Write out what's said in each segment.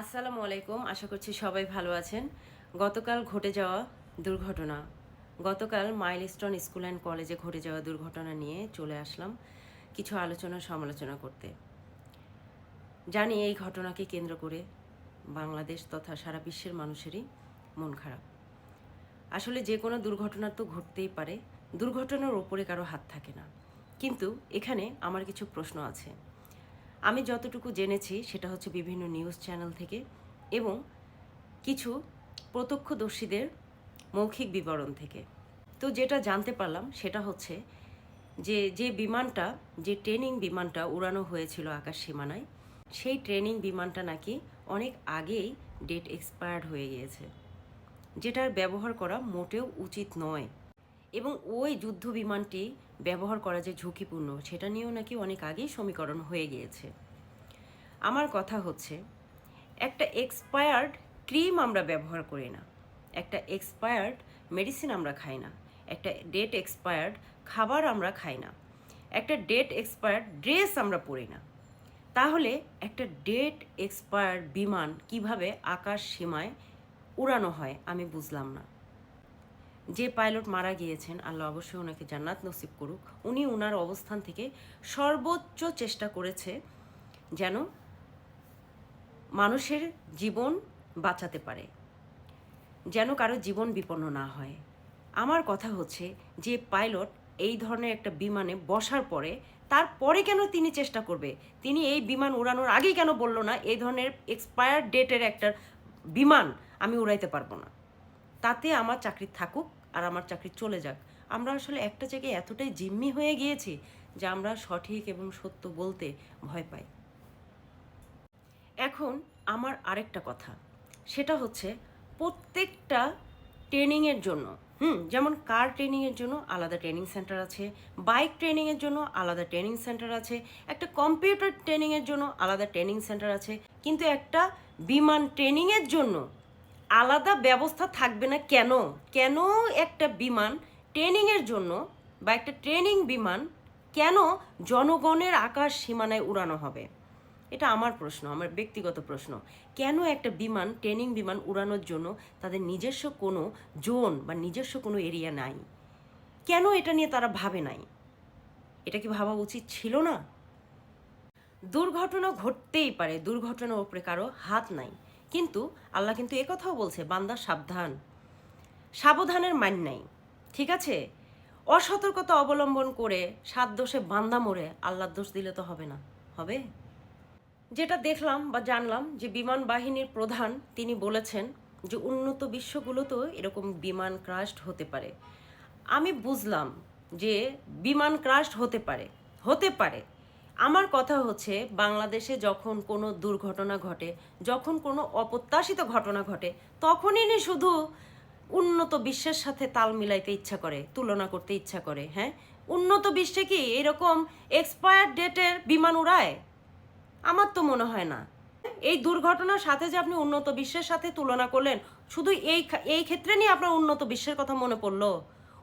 আসসালামু আলাইকুম, আশা করছি সবাই ভালো আছেন। গতকাল ঘটে যাওয়া দুর্ঘটনা। গতকাল মাইলস্টোন স্কুল অ্যান্ড কলেজে ঘটে যাওয়া দুর্ঘটনা নিয়ে চলে আসলাম কিছু আলোচনা সমালোচনা করতে। জানি এই ঘটনাকে কেন্দ্র করে বাংলাদেশ তথা সারা বিশ্বের মানুষেরই মন খারাপ। আসলে যে কোনো দুর্ঘটনা তো ঘটতেই পারে, দুর্ঘটনার ওপরে কারও হাত থাকে না। কিন্তু এখানে আমার কিছু প্রশ্ন আছে। আমি যতটুকু জেনেছি সেটা হচ্ছে বিভিন্ন নিউজ চ্যানেল থেকে এবং কিছু প্রত্যক্ষদর্শীদের মৌখিক বিবরণ থেকে। তো যেটা জানতে পারলাম সেটা হচ্ছে যে যে বিমানটা, যে ট্রেনিং বিমানটা উড়ানো হয়েছিল আকাশ সীমানায়, সেই ট্রেনিং বিমানটা নাকি অনেক আগেই ডেট এক্সপায়ার্ড হয়ে গিয়েছে। যেটার ব্যবহার করা মোটেও উচিত নয়। এবং ওই যুদ্ধ বিমানটি ব্যবহার করা যে ঝুঁকিপূর্ণ, সেটা নিয়েও নাকি অনেক আগেই সমীকরণ হয়ে গিয়েছে। আমার কথা হচ্ছে, একটা এক্সপায়ার্ড ক্রিম আমরা ব্যবহার করি না, একটা এক্সপায়ার্ড মেডিসিন আমরা খাই না, একটা ডেট এক্সপায়ার্ড খাবার আমরা খাই না, একটা ডেট এক্সপায়ার্ড ড্রেস আমরা পরি না। তাহলে একটা ডেট এক্সপায়ার্ড বিমান কীভাবে আকাশ সীমায় উড়ানো হয় আমি বুঝলাম না। যে পাইলট মারা গিয়েছেন, আল্লাহ অবশ্যই ওনাকে জান্নাত নসিব করুক, উনি ওনার অবস্থান থেকে সর্বোচ্চ চেষ্টা করেছে যেন মানুষের জীবন বাঁচাতে পারে, যেন কারও জীবন বিপন্ন না হয়। আমার কথা হচ্ছে যে পাইলট এই ধরনের একটা বিমানে বসার পরে তারপরে কেন তিনি চেষ্টা করবে? তিনি এই বিমান উড়ানোর আগেই কেন বলল না, এই ধরনের এক্সপায়ার ডেটের একটা বিমান আমি উড়াইতে পারব না? তাতে আমার চাকরি থাকুক আর আমার চাকরি চলে যাক। আমরা আসলে একটা জায়গায় এতটাই জিম্মি হয়ে গিয়েছি যে আমরা সঠিক এবং সত্য বলতে ভয় পাই। এখন আমার আরেকটা কথা, সেটা হচ্ছে প্রত্যেকটা ট্রেনিংয়ের জন্য, হুম, যেমন কার ট্রেনিংয়ের জন্য আলাদা ট্রেনিং সেন্টার আছে বাইক ট্রেনিংয়ের জন্য আলাদা ট্রেনিং সেন্টার আছে, একটা কম্পিউটার ট্রেনিংয়ের জন্য আলাদা ট্রেনিং সেন্টার আছে, কিন্তু একটা বিমান ট্রেনিংয়ের জন্য আলাদা ব্যবস্থা থাকবে না কেন? কেন একটা বিমান ট্রেনিংয়ের জন্য বা একটা ট্রেনিং বিমান কেন জনগণের আকাশ সীমানায় উড়ানো হবে? এটা আমার প্রশ্ন, আমার ব্যক্তিগত প্রশ্ন। কেন একটা বিমান, ট্রেনিং বিমান উড়ানোর জন্য তাদের নিজস্ব কোনো জোন বা নিজস্ব কোনো এরিয়া নাই? কেন এটা নিয়ে তারা ভাবে নাই? এটা কি ভাবা উচিত ছিল না? দুর্ঘটনা ঘটতেই পারে, দুর্ঘটনার উপরে কারও হাত নাই। কিন্তু আল্লাহ কিন্তু একথাও বলছে, বান্দা সাবধান। সাবধানের মান নাই, ঠিক আছে? অসতর্কতা অবলম্বন করে সাত দোষে বান্দা মরে আল্লাহর দোষ দিলে তো হবে না, হবে? যেটা দেখলাম বা জানলাম যে বিমান বাহিনীর প্রধান তিনি বলেছেন যে উন্নত বিশ্বগুলোতেও এরকম বিমান ক্রাশড হতে পারে। আমি বুঝলাম যে বিমান ক্রাশড হতে পারে হতে পারে। আমার কথা হচ্ছে, বাংলাদেশে যখন কোনো দুর্ঘটনা ঘটে, যখন কোনো অপ্রত্যাশিত ঘটনা ঘটে, তখনই নি শুধু উন্নত বিশ্বের সাথে তাল মিলাইতে ইচ্ছা করে, তুলনা করতে ইচ্ছা করে হ্যাঁ? উন্নত বিশ্বে কি এরকম এক্সপায়ার ডেটের বিমান উড়ায়? আমার তো মনে হয় না। এই দুর্ঘটনার সাথে যে আপনি উন্নত বিশ্বের সাথে তুলনা করলেন, শুধু এই এই ক্ষেত্রে নিয়ে আপনার উন্নত বিশ্বের কথা মনে পড়ল?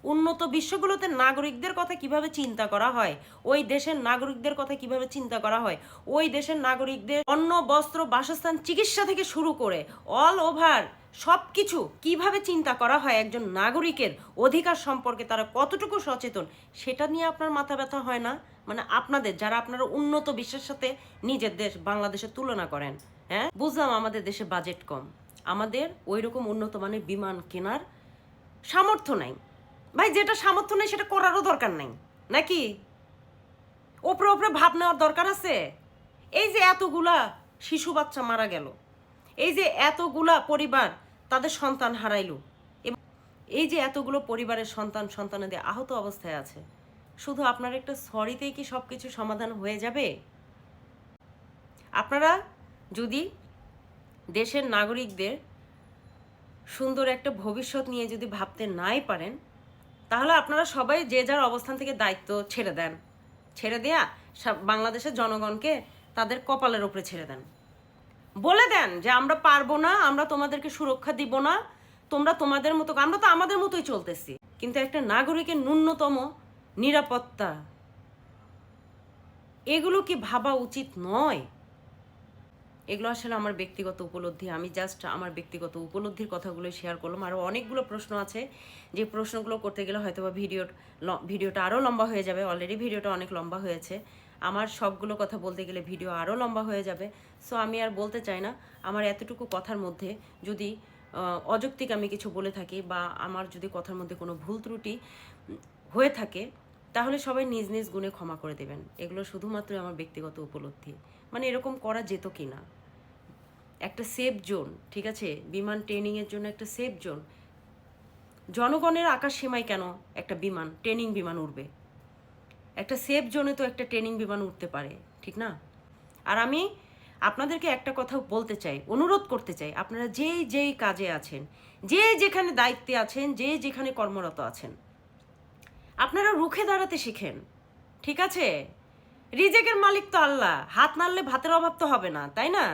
উন্নত বিশ্বগুলোতে নাগরিকদের কথা কীভাবে চিন্তা করা হয়? ওই দেশের নাগরিকদের কথা কীভাবে চিন্তা করা হয়? ওই দেশের নাগরিকদের অন্ন, বস্ত্র, বাসস্থান, চিকিৎসা থেকে শুরু করে অল ওভার সব কিছু কীভাবে চিন্তা করা হয় একজন নাগরিকের অধিকার সম্পর্কে তারা কতটুকু সচেতন সেটা নিয়ে আপনার মাথা ব্যথা হয় না? মানে আপনাদের, যারা আপনারা উন্নত বিশ্বের সাথে নিজের দেশ, বাংলাদেশের তুলনা করেন হ্যাঁ? বুঝলাম আমাদের দেশে বাজেট কম। আমাদের ওই রকম উন্নত মানের বিমান কেনার সামর্থ্য নাই। ভাই, যেটা সামর্থ্য নেই, সেটা করারও দরকার নাই। নাকি? ওপরে ওপরে ভাব নেওয়ার দরকার আছে? এই যে এতগুলা শিশু বাচ্চা মারা গেল, এই যে এতগুলা পরিবার তাদের সন্তান হারাইল এই যে এতগুলো পরিবারের সন্তান সন্তানাদের আহত অবস্থায় আছে, শুধু আপনার একটা সরিতেই কি সব কিছু সমাধান হয়ে যাবে? আপনারা যদি দেশের নাগরিকদের সুন্দর একটা ভবিষ্যৎ নিয়ে যদি ভাবতে নাই পারেন তাহলে আপনারা সবাই যে যার অবস্থান থেকে দায়িত্ব ছেড়ে দেন। ছেড়ে দেয়া বাংলাদেশের জনগণকে তাদের কপালের উপরে ছেড়ে দেন। বলে দেন যে আমরা পারব না, আমরা তোমাদেরকে সুরক্ষা দিব না, তোমরা তোমাদের মতো আমরা তো আমাদের মতোই চলতেছি। কিন্তু একটা নাগরিকের ন্যূনতম নিরাপত্তা, এগুলো কি ভাবা উচিত নয়? এগুলো আসলে আমার ব্যক্তিগত উপলব্ধি। আমি জাস্ট আমার ব্যক্তিগত উপলব্ধির কথাগুলো শেয়ার করলাম। আরও অনেকগুলো প্রশ্ন আছে। যে প্রশ্নগুলো করতে গেলে হয়তো বা ভিডিও ভিডিওটা আরও লম্বা হয়ে যাবে। অলরেডি ভিডিওটা অনেক লম্বা হয়েছে। আমার সবগুলো কথা বলতে গেলে ভিডিও আরও লম্বা হয়ে যাবে। সো আমি আর বলতে চাই না। আমার এতটুকু কথার মধ্যে যদি অযৌক্তিক আমি কিছু বলে থাকি বা আমার যদি কথার মধ্যে কোনো ভুল ত্রুটি হয়ে থাকে, তাহলে সবাই নিজ নিজ গুণে ক্ষমা করে দেবেন। এগুলো শুধুমাত্র আমার ব্যক্তিগত উপলব্ধি। মানে এরকম করা যেত কি না একটা সেফ জোন ঠিক আছে? বিমান ট্রেনিংয়ের জন্য একটা সেফ জোন জনগণের আকাশ সীমায় কেন একটা বিমান ট্রেনিং বিমান উঠবে একটা সেফ জোনে তো একটা ট্রেনিং বিমান উঠতে পারে, ঠিক না? আর আমি আপনাদেরকে একটা কথা বলতে চাই, অনুরোধ করতে চাই, আপনারা যেই যেই কাজে আছেন, যে যেখানে দায়িত্বে আছেন, যে যেখানে কর্মরত আছেন, আপনারা রুখে দাঁড়াতে শিখেন, ঠিক আছে? রিজেকের মালিক তো আল্লাহ, হাত নাড়লে ভাতের অভাব তো হবে না, তাই না?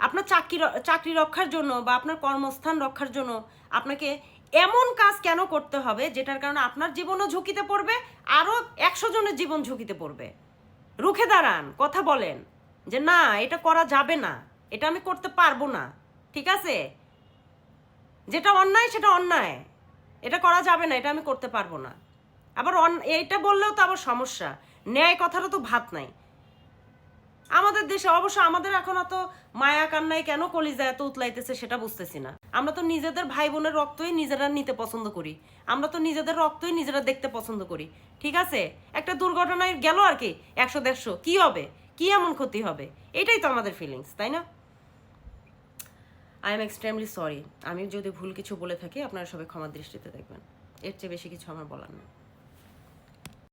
আপনার চাকরি চাকরি রক্ষার জন্য বা আপনার কর্মস্থান রক্ষার জন্য আপনাকে এমন কাজ কেন করতে হবে যেটার কারণে আপনার জীবনও ঝুঁকিতে পড়বে, আরও একশো জনের জীবন ঝুঁকিতে পড়বে। রুখে দাঁড়ান, কথা বলেন যে না, এটা করা যাবে না, এটা আমি করতে পারব না, ঠিক আছে? যেটা অন্যায়, সেটা অন্যায়, এটা করা যাবে না, এটা আমি করতে পারব না। আবার এইটা বললেও তো আবার সমস্যা, ন্যায় কথাটা তো ভাত নাই। আমাদের দেশে অবশ্য আমাদের এখন অত মায়া কান্নায় কেন কলিজা এত উতলাইতেছে সেটা বুঝতেছি না। আমরা তো নিজেদের ভাই বোনের রক্তই নিজেরা নিতে পছন্দ করি। আমরা তো নিজেদের রক্তই নিজেরা দেখতে পছন্দ করি। ঠিক আছে? একটা দুর্ঘটনায় গেল আর কি, একশো দেড়শো। কি হবে? কি এমন ক্ষতি হবে? এটাই তো আমাদের ফিলিংস তাই না? আই এম এক্সট্রিমলি সরি আমি যদি ভুল কিছু বলে থাকি, আপনারা সবাই ক্ষমার দৃষ্টিতে দেখবেন। এর চেয়ে বেশি কিছু আমার বলার নেই।